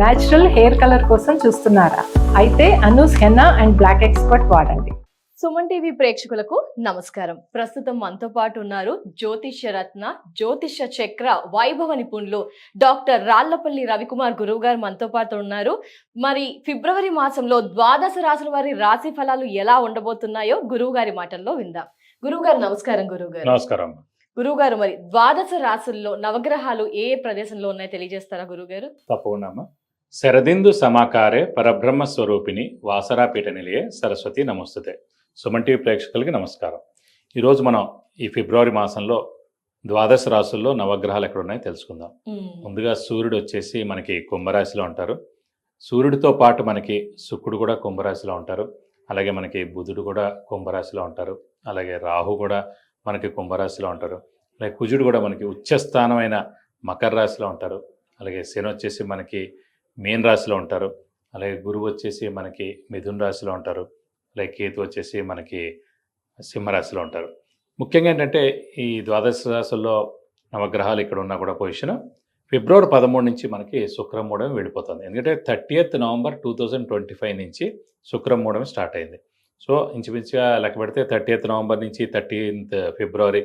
Natural hair colour కోసం చూస్తున్నారా? అయితే Anoos henna and black expert వాడండి. సుమన్ టీవీ ప్రేక్షకులకు నమస్కారం. ప్రస్తుతం మనతో పాటు ఉన్నారు జ్యోతిష్య రత్న జ్యోతిష్య చక్ర వైభవ నిపుణులు డాక్టర్ రాళ్ళపల్లి రవికుమార్ గురువు గారు మనతో పాటు ఉన్నారు. మరి ఫిబ్రవరి మాసంలో ద్వాదశ రాసుల వారి రాశి ఫలాలు ఎలా ఉండబోతున్నాయో గురువు గారి మాటల్లో విందాం. గురువు గారు నమస్కారం గురువు గారు. నమస్కారం. గురువు గారు మరి ద్వాదశ రాసుల్లో నవగ్రహాలు ఏ ఏ ప్రదేశంలో ఉన్నాయో తెలియజేస్తారా గురువు గారు? తప్పకుండా శరదిందు సమాకారే పరబ్రహ్మ స్వరూపిణి వాసరాపీఠ నిలయే సరస్వతి నమస్తుతే. సుమన్ టీవీ ప్రేక్షకులకి నమస్కారం. ఈరోజు మనం ఈ ఫిబ్రవరి మాసంలో ద్వాదశ రాసుల్లో నవగ్రహాలు ఎక్కడ ఉన్నాయో తెలుసుకుందాం ముందుగా సూర్యుడు వచ్చేసి మనకి కుంభరాశిలో ఉంటారు. సూర్యుడితో పాటు మనకి శుక్రుడు కూడా కుంభరాశిలో ఉంటారు. అలాగే మనకి బుధుడు కూడా కుంభరాశిలో ఉంటారు. అలాగే రాహు కూడా మనకి కుంభరాశిలో ఉంటారు. అలాగే కుజుడు కూడా మనకి ఉచ్చస్థానమైన మకర రాశిలో ఉంటారు. అలాగే శని వచ్చేసి మనకి మీన రాశిలో ఉంటారు. అలాగే గురువు వచ్చేసి మనకి మిథున రాశిలో ఉంటారు. అలాగే కేతు వచ్చేసి మనకి సింహరాశిలో ఉంటారు. ముఖ్యంగా ఏంటంటే ఈ ద్వాదశ రాశుల్లో నవగ్రహాలు ఇక్కడ ఉన్నా కూడా పొజిషన్ ఫిబ్రవరి పదమూడు నుంచి మనకి శుక్రమూఢం వెళ్ళిపోతుంది ఎందుకంటే thirtieth November two thousand twenty five నుంచి శుక్రమూఢం స్టార్ట్ అయింది. సో ఇంచుమించుగా లెక్క పెడితే థర్టీయత్ నవంబర్ నుంచి thirteenth February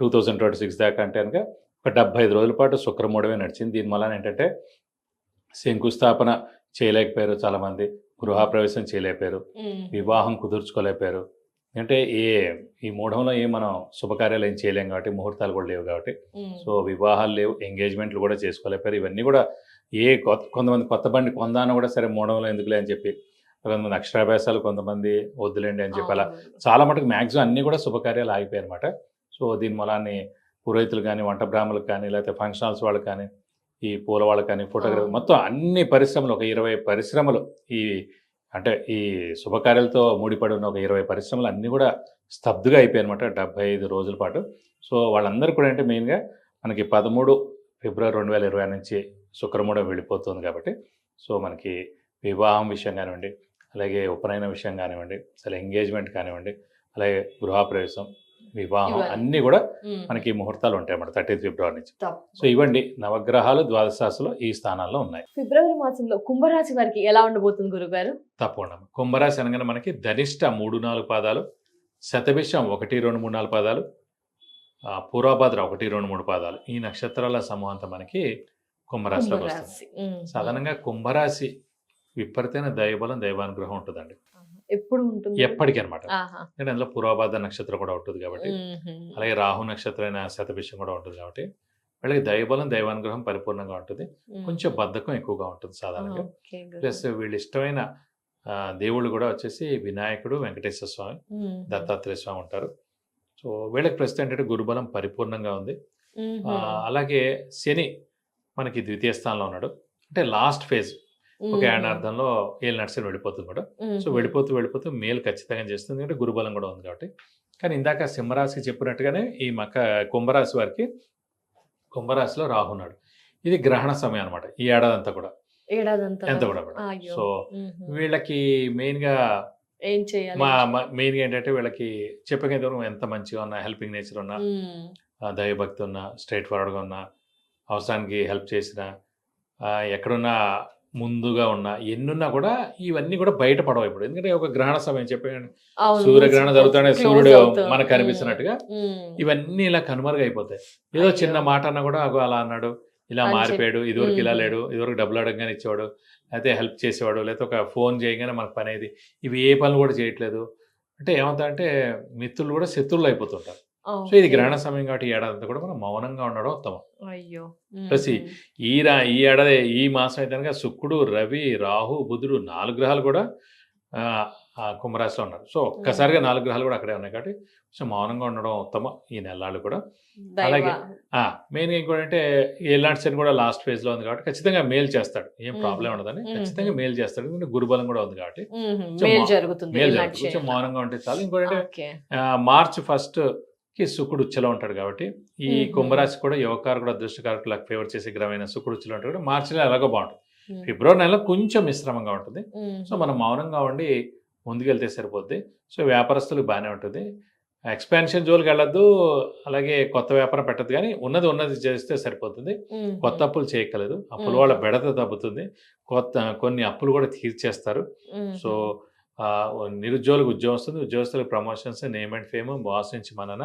two thousand twenty six దాకా అంటే కనుక ఒక డెబ్బై ఐదు రోజుల పాటు శుక్రమూఢమే నడిచింది. దీని వలన ఏంటంటే శంకుస్థాపన చేయలేకపోయారు చాలామంది. గృహప్రవేశం చేయలేకపోయారు. వివాహం కుదుర్చుకోలేకపోయారు. అంటే ఏ ఈ మూఢంలో ఏం మనం శుభకార్యాలు ఏం చేయలేం కాబట్టి ముహూర్తాలు కూడా లేవు కాబట్టి. సో వివాహాలు లేవు ఎంగేజ్మెంట్లు కూడా చేసుకోలేకపోయారు. ఇవన్నీ కూడా ఏ కొత్త కొంతమంది కొత్త బండి కొందాన కూడా సరే మూఢంలో ఎందుకులే అని చెప్పి కొంతమంది అక్షరాభ్యాసాలు కొంతమంది వద్దులేండి అని చెప్పి అలా చాలా మటుకు మ్యాక్సిమం అన్నీ కూడా శుభకార్యాలు ఆగిపోయాయి అనమాట సో దీని మూలాన్ని పురోహితులు కానీ వంట బ్రాహ్మణులకు కానీ లేకపోతే ఫంక్షన్ హాల్స్ వాళ్ళకి కానీ ఈ పూల వాళ్ళకి కానీ ఫోటోగ్రఫీ. మొత్తం అన్ని పరిశ్రమలు ఒక ఇరవై పరిశ్రమలు ఈ అంటే ఈ శుభకార్యాలతో ముడిపడి ఉన్న ఒక ఇరవై పరిశ్రమలు అన్నీ కూడా స్తబ్దుగా అయిపోయాయి అనమాట డెబ్బై ఐదు రోజుల పాటు సో వాళ్ళందరూ కూడా అంటే మెయిన్గా మనకి పదమూడు ఫిబ్రవరి రెండు వేల ఇరవై నుంచి శుక్రమూఢం వెళ్ళిపోతుంది కాబట్టి సో మనకి వివాహం విషయం కానివ్వండి అలాగే ఉపనయన విషయం కానివ్వండి అసలు ఎంగేజ్మెంట్ కానివ్వండి అలాగే గృహప్రవేశం వివాహం. అన్నీ కూడా మనకి ముహూర్తాలు ఉంటాయి అన్నమాట థర్టీన్త్ ఫిబ్రవరి నుంచి. సో ఇవ్వండి నవగ్రహాలు ద్వాదశాసులో ఈ స్థానాల్లో ఉన్నాయి. ఫిబ్రవరి మాసంలో కుంభరాశి వారికి ఎలా ఉండబోతుంది గురుగారు? తప్పకుండా. కుంభరాశి అనగానే మనకి ధనిష్ట మూడు నాలుగు పాదాలు శతభిషం ఒకటి రెండు మూడు నాలుగు పాదాలు పూర్వభద్ర ఒకటి రెండు మూడు పాదాలు. ఈ నక్షత్రాల సమూహంతో మనకి కుంభరాశిలోకి వస్తుంది. సాధారణంగా కుంభరాశి విపరీతమైన దైవబలం దైవానుగ్రహం ఉంటుందండి. ఎప్పుడు ఉంటుంది ఎప్పటికీ అనమాట. ఎందుకంటే అందులో పూర్వభద్ర నక్షత్రం కూడా ఉంటుంది కాబట్టి. అలాగే రాహు నక్షత్రమైన శతభిషం కూడా ఉంటుంది కాబట్టి వాళ్ళకి దైవబలం దైవానుగ్రహం పరిపూర్ణంగా ఉంటుంది. కొంచెం బద్ధకం ఎక్కువగా ఉంటుంది సాధారణంగా. ప్లస్ వీళ్ళు ఇష్టమైన దేవుళ్ళు కూడా వచ్చేసి వినాయకుడు వెంకటేశ్వర స్వామి. దత్తాత్రేయ స్వామి ఉంటారు సో వీళ్ళకి ప్రస్తుతం ఏంటంటే గురుబలం పరిపూర్ణంగా ఉంది అలాగే శని మనకి ద్వితీయ స్థానంలో ఉన్నాడు అంటే లాస్ట్ ఫేజ్ ఒక. ఏడార్థంలో ఏళ్ళు నడిచి వెళ్ళిపోతుంది కూడా. సో వెళ్ళిపోతూ వెళ్ళిపోతూ మేలు ఖచ్చితంగా చేస్తుంది ఎందుకంటే గురుబలం కూడా ఉంది కాబట్టి కానీ ఇందాక సింహరాశి చెప్పినట్టుగానే ఈ మక కుంభరాశి వారికి కుంభరాశిలో రాహు ఉన్నాడు ఇది గ్రహణ సమయం అనమాట ఈ ఏడాది అంతా కూడా ఏడాదంతా ఎంత కూడా. సో. వీళ్ళకి మెయిన్గా ఏం చేయాలి మా మెయిన్గా ఏంటంటే వీళ్ళకి చెప్పగలిగే దూరం ఎంత మంచిగా ఉన్నా హెల్పింగ్ నేచర్ ఉన్నా దైవభక్తి ఉన్నా స్ట్రైట్ ఫార్వర్డ్గా ఉన్నా అవసరానికి హెల్ప్ చేసిన ఎక్కడున్నా ముందుగా ఉన్నా ఎన్నున్నా కూడా ఇవన్నీ కూడా బయటపడవు ఇప్పుడు ఎందుకంటే ఒక గ్రహణ సమయం చెప్పాను. సూర్యగ్రహణం జరుగుతానే సూర్యుడు. మనకు కనిపిస్తున్నట్టుగా. ఇవన్నీ ఇలా కనుమరుగైపోతాయి ఏదో అయ్యో. చిన్న మాట అన్నా కూడా అగో అలా అన్నాడు ఇలా మారిపోయాడు ఇదివరకు ఇలా. లేడు ఇదివరకు డబ్బులు అడగగానే ఇచ్చేవాడు లేకపోతే హెల్ప్ చేసేవాడు లేకపోతే ఒక ఫోన్ చేయగానే మనకు పని అయ్యేది ఇవి ఏ పనులు కూడా చేయట్లేదు అంటే ఏమవుతా అంటే మిత్రులు కూడా శత్రువులు అయిపోతుంటారు సో ఇది. గ్రహణ సమయం కాబట్టి ఈ ఏడాది అంతా కూడా మనం మౌనంగా ఉండడం ఉత్తమం. అయ్యో! ప్లస్ ఈ- ఈ రా ఈ ఏడాది ఈ మాసం అయితే కనుక శుక్రుడు రవి రాహు బుధుడు నాలుగు గ్రహాలు కూడా కుంభరాశిలో ఉన్నారు. సో ఒక్కసారిగా నాలుగు గ్రహాలు కూడా అక్కడే ఉన్నాయి కాబట్టి సో మౌనంగా ఉండడం ఉత్తమం ఈ నెలలు కూడా. అలాగే మెయిన్గా ఇంకోటి అంటే ఎలాంటి శని కూడా లాస్ట్ ఫేజ్లో ఉంది కాబట్టి ఖచ్చితంగా మేల్ చేస్తాడు. ఏం. ప్రాబ్లం ఉండదని. ఖచ్చితంగా మేల్ చేస్తాడు. ఎందుకంటే గురుబలం కూడా ఉంది కాబట్టి. కొంచెం మేలు జరుగుతుంది. కొంచెం. మౌనంగా ఉంటే చాలు. ఇంకోటి అంటే ఓకే. ఆ, మార్చ్ ఫస్ట్ కి శుక్రుడు ఉచ్చలో ఉంటాడు కాబట్టి ఈ. కుంభరాశి కూడా యువకారు కూడా అదృష్టకారకులకు ఫేవర్ చేసే గ్రహమైన శుక్రుడు ఉచ్చలో ఉంటాడు కాబట్టి మార్చిలో ఎలాగో బాగుంటుంది. ఫిబ్రవరి నెలలో కొంచెం మిశ్రమంగా ఉంటుంది. సో మనం మౌనంగా ఉండి ముందుకెళ్తే సరిపోద్ది సో వ్యాపారస్తులకు బాగానే ఉంటుంది ఎక్స్పాన్షన్ జోలికి వెళ్ళొద్దు అలాగే కొత్త వ్యాపారం పెట్టద్దు కానీ ఉన్నది ఉన్నది చేస్తే సరిపోతుంది. కొత్త అప్పులు చేయక్కలేదు అప్పుల. వాళ్ళ బెడత తగ్గుతుంది కొత్త కొన్ని అప్పులు కూడా తీర్చేస్తారు. సో నిరుద్యోగులకు ఉద్యోగం వస్తుంది ఉద్యోగస్తులకు promotions name and fame boss నుంచి మనన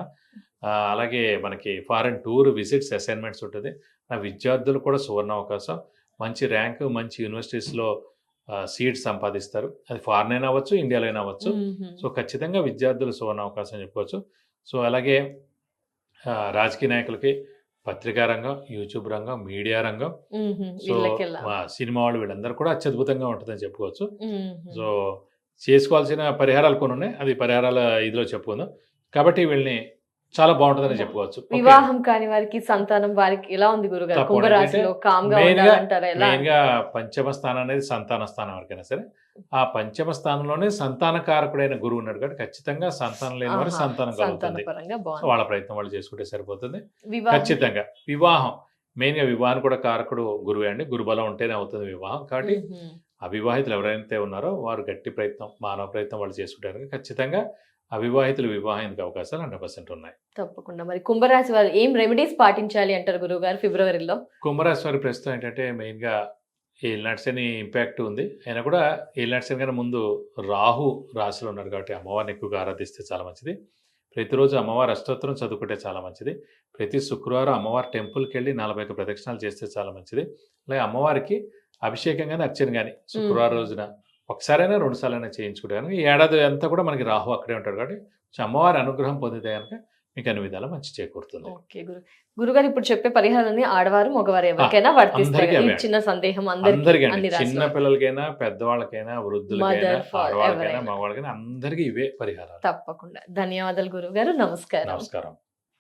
అలాగే మనకి ఫారెన్ టూర్ విజిట్స్ అసైన్మెంట్స్ ఉంటుంది. ఆ విద్యార్థులు కూడా సువర్ణ అవకాశం. మంచి ర్యాంక్ మంచి యూనివర్సిటీస్లో సీట్స్ సంపాదిస్తారు. అది ఫారెన్ అయినా అవ్వచ్చు ఇండియాలో అయినా అవ్వచ్చు. సో ఖచ్చితంగా విద్యార్థులు సువర్ణ అవకాశం చెప్పుకోవచ్చు. సో అలాగే రాజకీయ నాయకులకి పత్రికా రంగం యూట్యూబ్ రంగం మీడియా రంగం. సో సినిమా వాళ్ళు వీళ్ళందరూ కూడా అత్యద్భుతంగా ఉంటుందని చెప్పుకోవచ్చు. సో చేసుకోవాల్సిన పరిహారాలు కొన్ని ఉన్నాయి. అది పరిహారాల ఇదిలో చెప్పుకుందాం. కాబట్టి వీళ్ళని చాలా బాగుంటుందని చెప్పుకోవచ్చు. వివాహం కాని వారికి సంతానం వారికి ఎలా ఉంది గురుగారు. కుంభరాశిలో మెయిన్గా పంచమ స్థానం అనేది సంతాన స్థానం వరకైనా సరే. ఆ పంచమ స్థానంలోనే సంతాన కారకుడైన గురువు ఉన్నాడు కాబట్టి ఖచ్చితంగా సంతానం లేని వారికి ఆహా. సంతానం కలుగుతుంది. వాళ్ళ ప్రయత్నం వాళ్ళు చేసుకుంటే సరిపోతుంది. ఖచ్చితంగా వివాహం. మెయిన్గా వివాహం కూడా కారకుడు గురువే అండి. గురుబలం ఉంటేనే అవుతుంది వివాహం. కాబట్టి. అవివాహితులు ఎవరైతే ఉన్నారో వారు గట్టి ప్రయత్నం మానవ ప్రయత్నం వాళ్ళు చేసుకుంటారు ఖచ్చితంగా అవివాహితులు వివాహానికి అవకాశాలు హండ్రెడ్ పర్సెంట్ ఉన్నాయి. తప్పకుండా. మరి కుంభరాశి వారు ఏం రెమెడీస్ పాటించాలి అంటారు గురువు గారు ఫిబ్రవరిలో? కుంభరాశి వారి ప్రస్తుతం ఏంటంటే మెయిన్గా ఏలినాట్స్ అని ఇంపాక్ట్ ఉంది. అయినా కూడా ఏలినాట్స్ కన్నా ముందు రాహు రాశిలో ఉన్నారు కాబట్టి అమ్మవారిని ఎక్కువగా ఆరాధిస్తే చాలా మంచిది. ప్రతిరోజు అమ్మవారి అష్టోత్తరం చదువుకుంటే చాలా మంచిది. ప్రతి శుక్రవారం అమ్మవారి టెంపుల్కి వెళ్ళి నలభై ఒక్క ప్రదక్షిణాలు చేస్తే చాలా మంచిది. అలాగే అమ్మవారికి అభిషేకం కానీ అర్చన కానీ శుక్రవారం. రోజున ఒకసారైనా రెండు సార్లైనా చేయించుకుంటే కనుక ఈ ఏడాది అంతా కూడా మనకి రాహు అక్కడే ఉంటాడు కాబట్టి అమ్మవారి అనుగ్రహం పొందితే కనుక మీకు అన్ని విధాలా మంచి చేకూరుతుంది. ఓకే గురు గురుగారు ఇప్పుడు చెప్పే పరిహారాన్ని ఆడవారు మగవారు ఎవరికైనా వర్తిస్తారు. చిన్న సందేహం అందరికీ చిన్న పిల్లలకైనా పెద్దవాళ్ళకైనా వృద్ధులకైనా ఆడవాళ్ళకైనా. మగవాళ్ళకైనా అందరికీ ఇవే పరిహారాలు. తప్పకుండా. ధన్యవాదాలు గురువు గారు నమస్కారం. నమస్కారం.